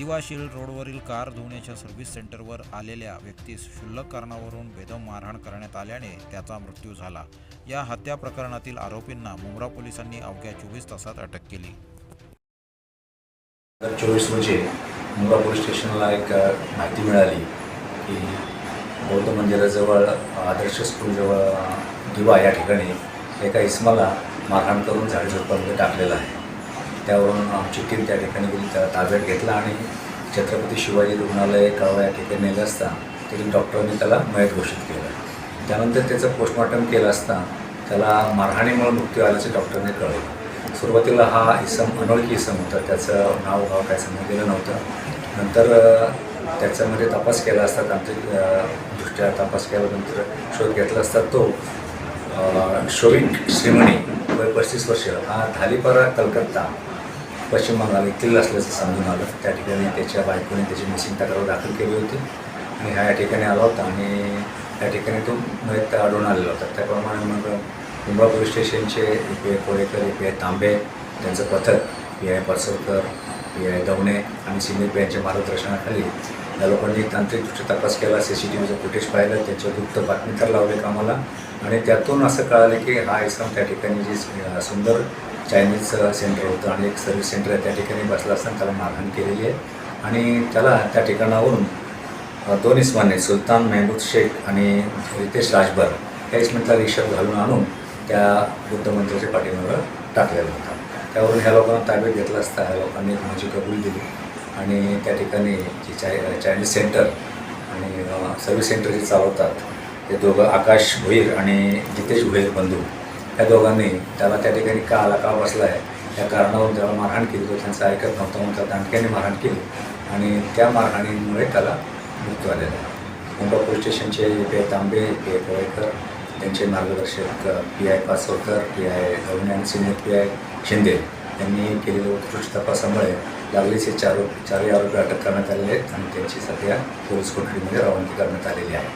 दिवाशील रोडवरील कार धुण्याच्या सर्व्हिस सेंटरवर आलेल्या व्यक्तीस क्षुल्लक कारणावरून बेदम मारहाण करण्यात आल्याने त्याचा मृत्यू झाला. या हत्या प्रकरणातील आरोपींना मुंब्रा पोलिसांनी अवघ्या चोवीस तासात अटक केली. चोवीस रोजी मुंब्रा पोलीस स्टेशनला एक माहिती मिळाली की बौद्ध मंदिराजवळ आदर्श स्कूलजवळ दिवा या ठिकाणी एका इसमाला मारहाण करून झाडझुडपामध्ये टाकलेला आहे. त्यावरून आमची टीम त्या ठिकाणी गेली त्या ताब्यात घेतला आणि छत्रपती शिवाजी रुग्णालय कळवा या ठिकाणी नेलं असता तेथील डॉक्टरांनी त्याला मयत घोषित केलं. त्यानंतर त्याचं पोस्टमॉर्टम केलं असता त्याला मारहाणीमुळे मृत्यू आल्याचे डॉक्टरने कळवलं. सुरुवातीला हा इसम अनोळखी इसम होता त्याचं नाव गाव काय सांगितलेलं नव्हतं. नंतर त्याच्यामध्ये तपास केला असता तांत्रिक दृष्ट्या तपास केल्यानंतर शोध घेतला असता तो अ, शोविक श्रीमणी वय पस्तीस वर्ष हा धालीपारा कलकत्ता पश्चिम बंगाल येथील असल्याचं समजून आलं. त्या ठिकाणी त्याच्या बायकोने त्याची मिसिंग तक्रार दाखल केली होती. आणि हा या ठिकाणी आला होता आणि त्या ठिकाणी तो मयत आढळून आलेला होता. त्याप्रमाणे मग मुंबई पोलीस स्टेशनचे A P I Kolekar A P I Tambe त्यांचं पथक P I Paswakar P I Davane आणि सिनियर पी आयच्या मार्गदर्शनाखाली या लोकांनी तांत्रिकदृष्ट्या तपास केला. सी सी टी व्हीचं फुटेज पाहिलं. त्याच्यावर गुप्त बातमीदार लावले कामाला. आणि त्यातून असं कळालं की हा इसम त्या ठिकाणी जी सुंदर चायनीज सेंटर होतं आणि एक सर्व्हिस सेंटर आहे त्या ठिकाणी बसला असताना त्याला मारहाण केलेली आहे. आणि त्याला त्या ठिकाणावरून दोन इस्माने सुलतान मेहमूद शेख आणि रितेश राजभर या इस्मातला रिक्षा घालून आणून त्या बुद्ध मंदिराच्या पाठीमागं टाकलेला होता. त्यावरून ह्या लोकांना ताब्यात घेतला असता ह्या लोकांनी माझी कबूल दिली. आणि त्या ठिकाणी जी चाय चायनीज सेंटर आणि सर्व्हिस सेंटर जे चालवतात ते दोघं आकाश भोईर आणि जितेश भोईर बंधू या दोघांनी त्याला त्या ठिकाणी का आला का बसला आहे या कारणावरून त्याला मारहाण केली तो त्यांचं ऐकत नव्हतं म्हणून त्या दांडक्याने मारहाण केली. आणि त्या मारहाणीमुळे त्याला मृत्यू आलेला आहे. मुंबई पोलीस स्टेशनचे P I Tambe P I Pawalekar त्यांचे मार्गदर्शक P I Paswakar P I Gavane आणि सिनियर पी आय शिंदे यांनी केलेल्या उत्कृष्ट तपासामुळे लागलीचे चार चारही आरोपी अटक करण्यात आलेले आहेत आणि त्यांची सध्या पोलीस कोठडीमध्ये रवानगी करण्यात आलेली आहे.